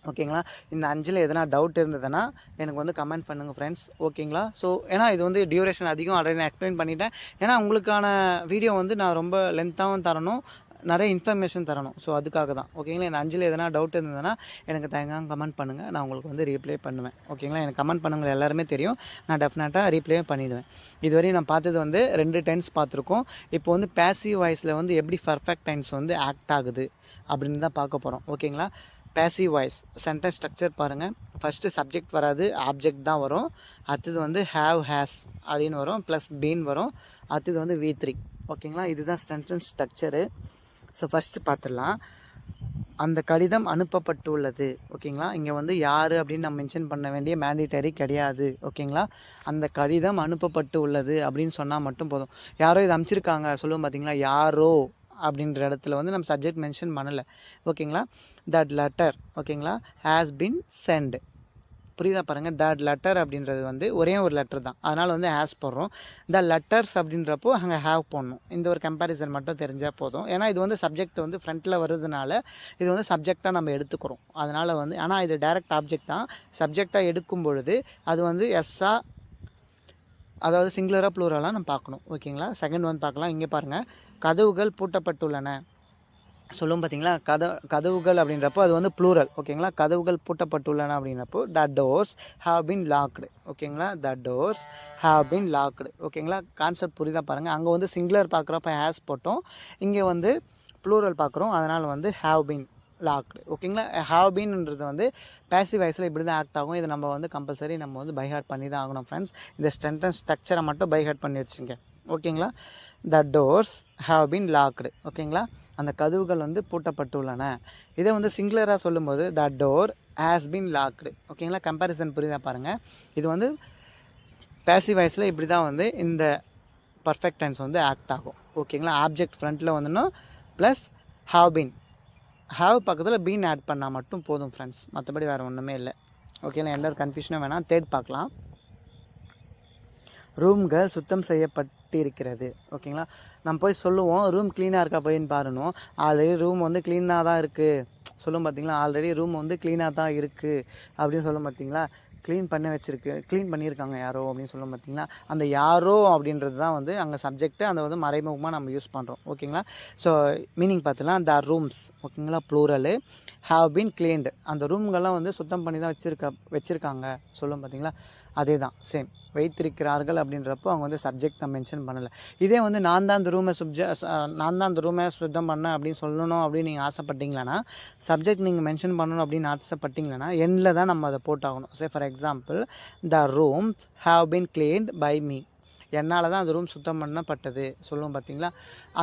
ஓகேங்களா? இந்த அஞ்சில் எதனா டவுட் இருந்ததுன்னா எனக்கு வந்து கமெண்ட் பண்ணுங்கள் ஃப்ரெண்ட்ஸ் ஓகேங்களா? ஸோ ஏன்னா இது வந்து டியூரேஷன் அதிகம் ஆல்ரெடி நான் எக்ஸ்பிளைன் பண்ணிட்டேன். ஏன்னா உங்களுக்கான வீடியோ வந்து நான் ரொம்ப லென்த்தாகவும் தரணும். நிறைய இன்ஃபர்மேஷன் தரணும். ஸோ அதுக்காக தான். ஓகேங்களா? இந்த அஞ்சில் எதனா டவுட் இருந்ததுன்னா எனக்கு தயங்காம கமெண்ட் பண்ணுங்கள் நான் உங்களுக்கு வந்து ரீப்ளே பண்ணுவேன். ஓகேங்களா? எனக்கு கமெண்ட் பண்ணுங்கள் எல்லாருமே தெரியும். நான் டெஃபினட்டாக ரீப்ளே பண்ணிடுவேன். இதுவரையும் நான் பார்த்தது வந்து ரெண்டு டென்ஸ் பார்த்துருக்கோம். இப்போ வந்து பேசிவ் வாய்ஸில் வந்து எப்படி பர்ஃபெக்ட் டென்ஸ் வந்து ஆக்ட் ஆகுது? அப்படின்னு தான் பார்க்க போகிறோம் ஓகேங்களா? பேசிவ் வாய்ஸ் சென்டென்ஸ் ஸ்ட்ரக்சர் பாருங்கள் ஃபஸ்ட்டு சப்ஜெக்ட் வராது ஆப்ஜெக்ட் தான் வரும். அடுத்தது வந்து ஹேவ் ஹேஸ் அப்படின்னு வரும். ப்ளஸ் பீன் வரும். அடுத்தது வந்து வி த்ரீ ஓகேங்களா? இதுதான் சென்டென்ஸ் ஸ்ட்ரக்சரு ஸோ ஃபஸ்ட்டு பார்த்துடலாம். அந்த கடிதம் அனுப்பப்பட்டுள்ளது. ஓகேங்களா? இங்கே வந்து யார் அப்படின்னு நம்ம மென்ஷன் பண்ண வேண்டிய மேண்டிட்டரி கிடையாது. ஓகேங்களா? அந்த கடிதம் அனுப்பப்பட்டு உள்ளது அப்படின்னு சொன்னால் மட்டும் போதும். யாரோ இது அனுப்பிச்சிருக்காங்க சொல்லுவோம் பார்த்தீங்களா யாரோ. அப்படின்ற இடத்துல வந்து நம்ம சப்ஜெக்ட் மென்ஷன் பண்ணலை. ஓகேங்களா தட் லெட்டர் ஓகேங்களா ஹேஸ் பின் சென்ட் புரியுதா பாருங்கள் தட் லெட்டர் அப்படின்றது வந்து ஒரே ஒரு லெட்டர் தான். அதனால் வந்து ஹேஸ் போடுறோம். த லெட்டர்ஸ் அப்படின்றப்போ அங்கே ஹேவ் போடணும். இந்த ஒரு கம்பேரிசன் மட்டும் தெரிஞ்சால் போதும். ஏன்னா இது வந்து சப்ஜெக்ட் வந்து ஃப்ரண்ட்டில் வருதுனால இது வந்து சப்ஜெக்டாக நம்ம எடுத்துக்கிறோம். அதனால் வந்து ஆனால் இது டைரக்ட் ஆப்ஜெக்ட் தான். சப்ஜெக்டாக எடுக்கும் பொழுது அது வந்து எஸ்ஸாக அதாவது சிங்குலராக ப்ளூரலாக நம்ம பார்க்கணும். ஓகேங்களா செகண்ட் வந்து பார்க்கலாம். இங்கே பாருங்கள் கதவுகள் பூட்டப்பட்டுள்ளன. சொல்லும் பார்த்தீங்களா கத கதவுகள் அப்படின்றப்போ அது வந்து ப்ளூரல் ஓகேங்களா கதவுகள் பூட்டப்பட்டுள்ளன அப்படின்றப்போ the doors have been locked ஓகேங்களா the doors have been locked ஓகேங்களா கான்செப்ட் புரியுதா பாருங்கள் அங்கே வந்து சிங்குலர் பார்க்குறப்ப ஹேஸ் போட்டோம். இங்கே வந்து ப்ளூரல் பார்க்குறோம். அதனால் வந்து ஹாவ் பின் லாக்டு ஓகேங்களா ஹாவ் பீன்ன்றது வந்து பேசிவ் வாய்ஸில் இப்படி தான் ஆக்ட் ஆகும். இது நம்ம வந்து கம்பல்சரி நம்ம வந்து பைஹார்ட் பண்ணி தான் ஆகணும் ஃப்ரெண்ட்ஸ் இந்த ஸ்டென்டென்ஸ் ஸ்ட்ரக்சரை மட்டும் பைஹார்ட் பண்ணி வச்சுங்க ஓகேங்களா the doors have been locked ஓகேங்களா அந்த கதவுகள் வந்து பூட்டப்பட்டுள்ளன. இதை வந்து சிங்குலராக சொல்லும்போது the door has been locked ஓகேங்களா கம்பேரிசன் புரியுதா பாருங்கள் இது வந்து பேசிவ் வாய்ஸில் இப்படி தான் வந்து இந்த பர்ஃபெக்ட் டென்ஸ் வந்து ஆக்ட் ஆகும். ஓகேங்களா ஆப்ஜெக்ட் ஃப்ரண்ட்டில் வந்துன்னா ப்ளஸ் ஹாவ் பீன் ஹாவ் பக்கத்தில் பீன் ஆட் பண்ணால் மட்டும் போதும் ஃப்ரெண்ட்ஸ் மற்றபடி வேறு ஒன்றுமே இல்லை. ஓகேங்களா எந்த ஒரு கன்ஃபியூஷனும் வேணாம். தேர்ட் பார்க்கலாம். ரூம்கள் சுத்தம் செய்யப்பட்டிருக்கிறது. ஓகேங்களா நம்ம போய் சொல்லுவோம் ரூம் க்ளீனாக இருக்கா போயின்னு பாருணும் ஆல்ரெடி ரூம் வந்து க்ளீனாக தான் இருக்குது சொல்லும் பார்த்தீங்களா ஆல்ரெடி ரூம் வந்து க்ளீனாக தான் இருக்குது அப்படின்னு சொல்லும் பார்த்தீங்களா க்ளீன் பண்ண வச்சுருக்கு க்ளீன் பண்ணியிருக்காங்க யாரோ அப்படின்னு சொல்லும் பார்த்தீங்களா அந்த யாரோ அப்படின்றது தான் வந்து அங்கே சப்ஜெக்ட்டு அதை வந்து மறைமுகமாக நம்ம யூஸ் பண்ணுறோம் ஓகேங்களா ஸோ மீனிங் பார்த்துலாம் த ரூம்ஸ் ஓகேங்களா ப்ளூரலு ஹாவ் பீன் க்ளீன்டு அந்த ரூம்கள்லாம் வந்து சுத்தம் பண்ணி தான் வச்சுருக்க வச்சுருக்காங்க சொல்லும் பார்த்தீங்களா அதே தான் சேம் வைத்திருக்கிறார்கள் அப்படின்றப்போ அவங்க வந்து சப்ஜெக்ட் நான் மென்ஷன் பண்ணலை. இதே வந்து நான் தான் இந்த ரூமை சுப்ஜ நான் தான் அந்த ரூமை சுத்தம் பண்ணேன் அப்படின்னு சொல்லணும் அப்படின்னு நீங்கள் ஆசைப்பட்டீங்களன்னா சப்ஜெக்ட் நீங்கள் மென்ஷன் பண்ணணும் அப்படின்னு ஆசைப்பட்டீங்களன்னா எண்ணில் தான் நம்ம அதை போட்டாகணும். Say for example the room have been cleaned by me என்னால் தான் அந்த ரூம் சுத்தம் பண்ணப்பட்டது. சொல்லுவோம் பார்த்தீங்களா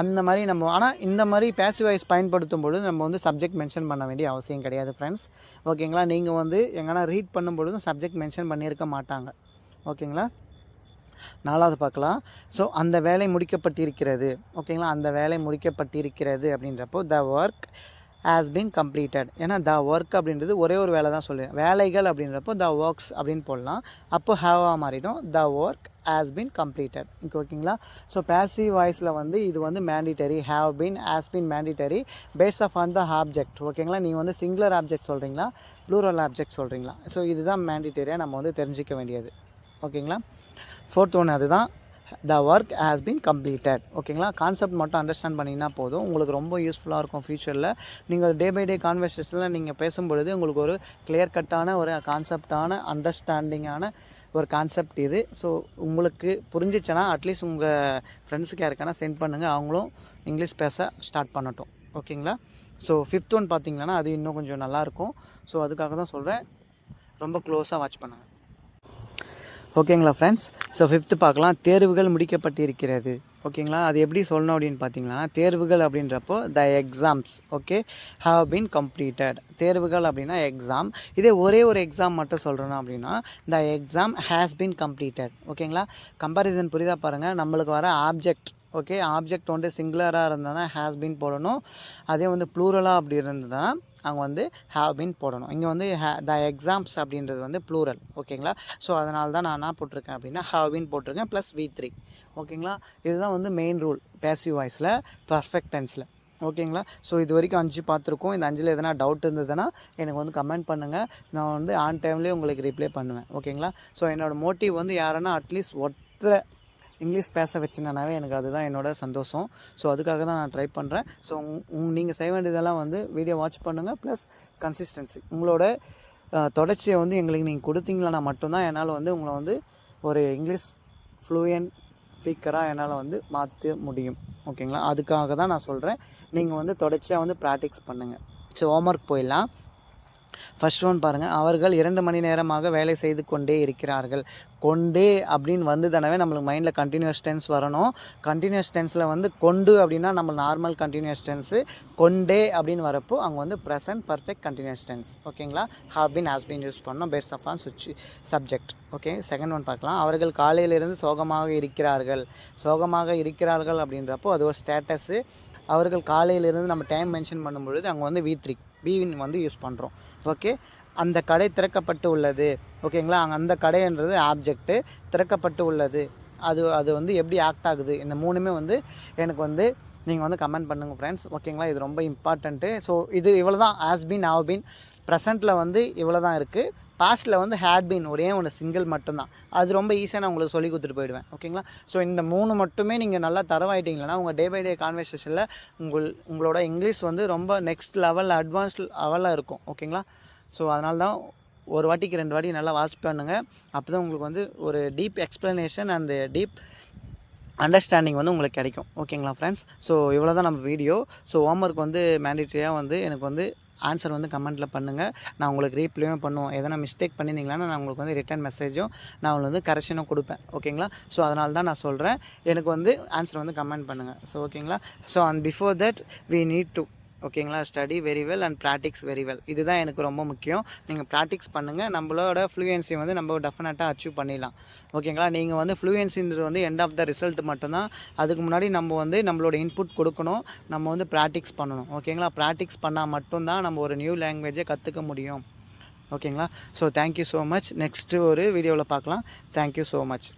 அந்த மாதிரி நம்ம ஆனால் இந்த மாதிரி பேசிவ் வாய்ஸ் பயன்படுத்தும் பொழுது நம்ம வந்து சப்ஜெக்ட் மென்ஷன் பண்ண வேண்டிய அவசியம் கிடையாது ஃப்ரெண்ட்ஸ் ஓகேங்களா நீங்கள் வந்து எங்கன்னா ரீட் பண்ணும் பொழுதும் சப்ஜெக்ட் மென்ஷன் பண்ணியிருக்க மாட்டாங்க. ஓகேங்களா? நாலாவது பார்க்கலாம். ஸோ அந்த வேலை முடிக்கப்பட்டிருக்கிறது. ஓகேங்களா? அந்த வேலை முடிக்கப்பட்டிருக்கிறது அப்படின்றப்போ the work has been completed ஏன்னா த ஒர்க் அப்படின்றது ஒரே ஒரு வேலை தான் சொல்லுவேன். வேலைகள் அப்படின்றப்போ த ஒர்க்ஸ் அப்படின்னு போடலாம். அப்போ ஹேவாக மாறிடும்? The work has been completed இங்கே ஓகேங்களா? ஸோ பேசிவ் வாய்ஸில் வந்து இது வந்து mandatory have been has been mandatory base of on the object ஓகேங்களா? நீங்கள் வந்து சிங்குலர் ஆப்ஜெக்ட் சொல்கிறீங்களா ப்ளூரல் ஆப்ஜெக்ட் சொல்கிறீங்களா ஸோ இதுதான் மேண்டிட்டரியாக நம்ம வந்து தெரிஞ்சிக்க வேண்டியது. ஓகேங்களா? ஃபோர்த் ஒன் அதுதான். The work has been completed ஓகேங்களா? கான்செப்ட் மட்டும் அண்டர்ஸ்டாண்ட் பண்ணிங்கன்னா போதும். உங்களுக்கு ரொம்ப யூஸ்ஃபுல்லாக இருக்கும் ஃபியூச்சரில் நீங்கள் டே பை டே கான்வர்சேஷனில் நீங்கள் பேசும்பொழுது உங்களுக்கு ஒரு கிளியர் கட்டான ஒரு கான்செப்டான அண்டர்ஸ்டாண்டிங்கான ஒரு கான்செப்ட் இது. ஸோ உங்களுக்கு புரிஞ்சிச்சுன்னா அட்லீஸ்ட் உங்கள் ஃப்ரெண்ட்ஸுக்கு யாருக்கான சென்ட் பண்ணுங்கள் அவங்களும் இங்கிலீஷ் பேச ஸ்டார்ட் பண்ணட்டும். ஓகேங்களா? ஸோ ஃபிஃப்த் ஒன் பார்த்தீங்கன்னா அது இன்னும் கொஞ்சம் நல்லாயிருக்கும் ஸோ அதுக்காக தான் சொல்கிறேன் ரொம்ப க்ளோஸாக வாட்ச் பண்ணுங்கள் ஓகேங்களா ஃப்ரெண்ட்ஸ் ஸோ ஃபிஃப்த்து பார்க்கலாம். தேர்வுகள் முடிக்கப்பட்டிருக்கிறது. ஓகேங்களா? அது எப்படி சொல்லணும் அப்படின்னு பார்த்தீங்கன்னா தேர்வுகள் அப்படின்றப்போ the exams okay have been completed தேர்வுகள் அப்படின்னா எக்ஸாம் இதே ஒரே ஒரு எக்ஸாம் மட்டும் சொல்கிறோம் அப்படின்னா the exam has been completed ஓகேங்களா? கம்பாரிசன் புரியுதா பாருங்கள் நம்மளுக்கு வர ஆப்ஜெக்ட் ஓகே ஆப்ஜெக்ட் வந்து சிங்குலராக இருந்ததுன்னா ஹேஸ் பீன் போடணும். அதே வந்து ப்ளூரலாக அப்படி இருந்ததுன்னா அங்கே வந்து ஹேவ் பீன் போடணும். இங்கே வந்து ஹே த எக்ஸாம்ஸ் அப்படின்றது வந்து ப்ளூரல் ஓகேங்களா ஸோ அதனால தான் நான் என்ன போட்டிருக்கேன் அப்படின்னா ஹேவ் பீன் போட்டிருக்கேன் ப்ளஸ் வி த்ரீ ஓகேங்களா இதுதான் வந்து மெயின் ரூல் பேசிவ் வாய்ஸில் பர்ஃபெக்ட் டென்ஸில் ஓகேங்களா ஸோ இது வரைக்கும் அஞ்சு பார்த்துருக்கோம். இந்த அஞ்சில் எதனா டவுட் இருந்ததுன்னா எனக்கு வந்து கமெண்ட் பண்ணுங்கள் நான் வந்து ஆன் டைம்லேயே உங்களுக்கு ரிப்ளை பண்ணுவேன் ஓகேங்களா ஸோ என்னோடய மோட்டிவ் வந்து யாருன்னா அட்லீஸ்ட் ஒருத்தரை இங்கிலீஷ் பேச வச்சுனாவே எனக்கு அதுதான் என்னோட சந்தோஷம். ஸோ அதுக்காக தான் நான் ட்ரை பண்ணுறேன் ஸோ நீங்கள் செய்ய வேண்டியதெல்லாம் வந்து வீடியோ வாட்ச் பண்ணுங்கள் ப்ளஸ் கன்சிஸ்டன்சி உங்களோட தொடர்ச்சியை வந்து எங்களுக்கு நீங்கள் கொடுத்தீங்களா மட்டும்தான் என்னால் வந்து உங்களை வந்து ஒரு இங்கிலீஷ் ஃப்ளூயன்ட் ஸ்பீக்கராக என்னால் வந்து மாற்ற முடியும். ஓகேங்களா அதுக்காக தான் நான் சொல்கிறேன் நீங்கள் வந்து தொடர்ச்சியாக வந்து ப்ராக்டிக்ஸ் பண்ணுங்கள் ஸோ ஹோம்ஒர்க் போயிடலாம். ஃபர்ஸ்ட் ஒன் பாருங்கள் அவர்கள் இரண்டு மணி நேரமாக வேலை செய்து கொண்டே இருக்கிறார்கள். கொண்டே அப்படின்னு வந்து தானவே நம்மளுக்கு மைண்டில் கண்டினியூஸ் டென்ஸ் வரணும். கண்டினியூஸ் டென்ஸில் வந்து கொண்டு அப்படின்னா நம்ம நார்மல் கண்டினியூஸ் டென்ஸு கொண்டே அப்படின்னு வரப்போ அங்கே வந்து ப்ரெசன்ட் பர்ஃபெக்ட் கண்டினியூஸ் டென்ஸ் ஓகேங்களா have been has been use பண்ணோம். பேஸ்ட் ஆஃப் ஆன் சுவிட்ச் சப்ஜெக்ட் ஓகே செகண்ட் ஒன் பார்க்கலாம். அவர்கள் காலையிலிருந்து சோகமாக இருக்கிறார்கள். சோகமாக இருக்கிறார்கள் அப்படின்றப்போ அது ஒரு ஸ்டேட்டஸு அவர்கள் காலையிலிருந்து நம்ம டைம் மென்ஷன் பண்ணும்பொழுது அங்கே வந்து வி த்ரீ வின் வந்து யூஸ் பண்ணுறோம் ஓகே? அந்த கடை திறக்கப்பட்டு உள்ளது. ஓகேங்களா? அங்கே அந்த கடைன்றது ஆப்ஜெக்ட்டு திறக்கப்பட்டு உள்ளது. அது அது வந்து எப்படி ஆக்ட் ஆகுது? இந்த மூணுமே வந்து எனக்கு வந்து நீங்கள் வந்து கமெண்ட் பண்ணுங்கள் ஃப்ரெண்ட்ஸ் ஓகேங்களா? இது ரொம்ப இம்பார்ட்டண்ட்டு ஸோ இது இவ்வளோ தான் ஆஸ் பீன் ஹாவ் பீன் ப்ரெசண்ட்டில் வந்து இவ்வளோ தான் இருக்குது பாஸ்ட்டில் வந்து ஹேட் பீன் ஒரே ஒன்று சிங்கிள் மட்டும்தான். அது ரொம்ப ஈஸியாக நான் உங்களுக்கு சொல்லி கொடுத்துட்டு போயிடுவேன். ஓகேங்களா ஸோ இந்த மூணு மட்டுமே நீங்கள் நல்லா தரவாயிட்டீங்களா உங்கள் டே பை டே கான்வர்சேஷனில் உங்கள் உங்களோட இங்கிலீஷ் வந்து ரொம்ப நெக்ஸ்ட் லெவலில் அட்வான்ஸ் லெவலில் இருக்கும். ஓகேங்களா ஸோ அதனால தான் ஒரு வாட்டிக்கு ரெண்டு வாட்டி நல்லா வாட்ச் பண்ணுங்கள் அப்போ தான் உங்களுக்கு வந்து ஒரு டீப் எக்ஸ்ப்ளனேஷன் அந்த டீப் அண்டர்ஸ்டாண்டிங் வந்து உங்களுக்கு கிடைக்கும். ஓகேங்களா ஃப்ரெண்ட்ஸ் ஸோ இவ்வளோ தான் நம்ம வீடியோ ஸோ ஹோம்ஒர்க் வந்து மேண்டிட்ரியாக வந்து எனக்கு வந்து ஆன்சர் வந்து கமெண்ட்டில் பண்ணுங்கள் நான் உங்களுக்கு ரீப்ளேயும் பண்ணுவோம் எதனா மிஸ்டேக் பண்ணியிருந்தீங்கன்னா நான் உங்களுக்கு வந்து ரிட்டன் மெசேஜும் நான் உங்களுக்கு வந்து கரெக்ஷனும் கொடுப்பேன். ஓகேங்களா ஸோ அதனால தான் நான் சொல்கிறேன் எனக்கு வந்து ஆன்சர் வந்து கமெண்ட் பண்ணுங்கள் ஸோ ஓகேங்களா so and before that we need to ஓகேங்களா? Study very well and practice very well இதுதான் எனக்கு ரொம்ப முக்கியம். நீங்கள் ப்ராக்டிக்ஸ் பண்ணுங்கள் நம்மளோட ஃப்ளூயன்சி வந்து நம்ம டெஃபினட்டாக அச்சீவ் பண்ணிடலாம். ஓகேங்களா? நீங்கள் வந்து ஃப்ளூயன்சின்றது வந்து எண்ட் ஆஃப் த ரிசல்ட் மட்டும்தான். அதுக்கு முன்னாடி நம்ம வந்து நம்மளோட இன்புட் கொடுக்கணும். நம்ம வந்து ப்ராக்டிக்ஸ் பண்ணணும். ஓகேங்களா? ப்ராக்டிக்ஸ் பண்ணால் மட்டும்தான் நம்ம ஒரு நியூ லாங்குவேஜை கற்றுக்க முடியும். ஓகேங்களா? So thank you so much next ஒரு வீடியோவில் பார்க்கலாம். Thank you so much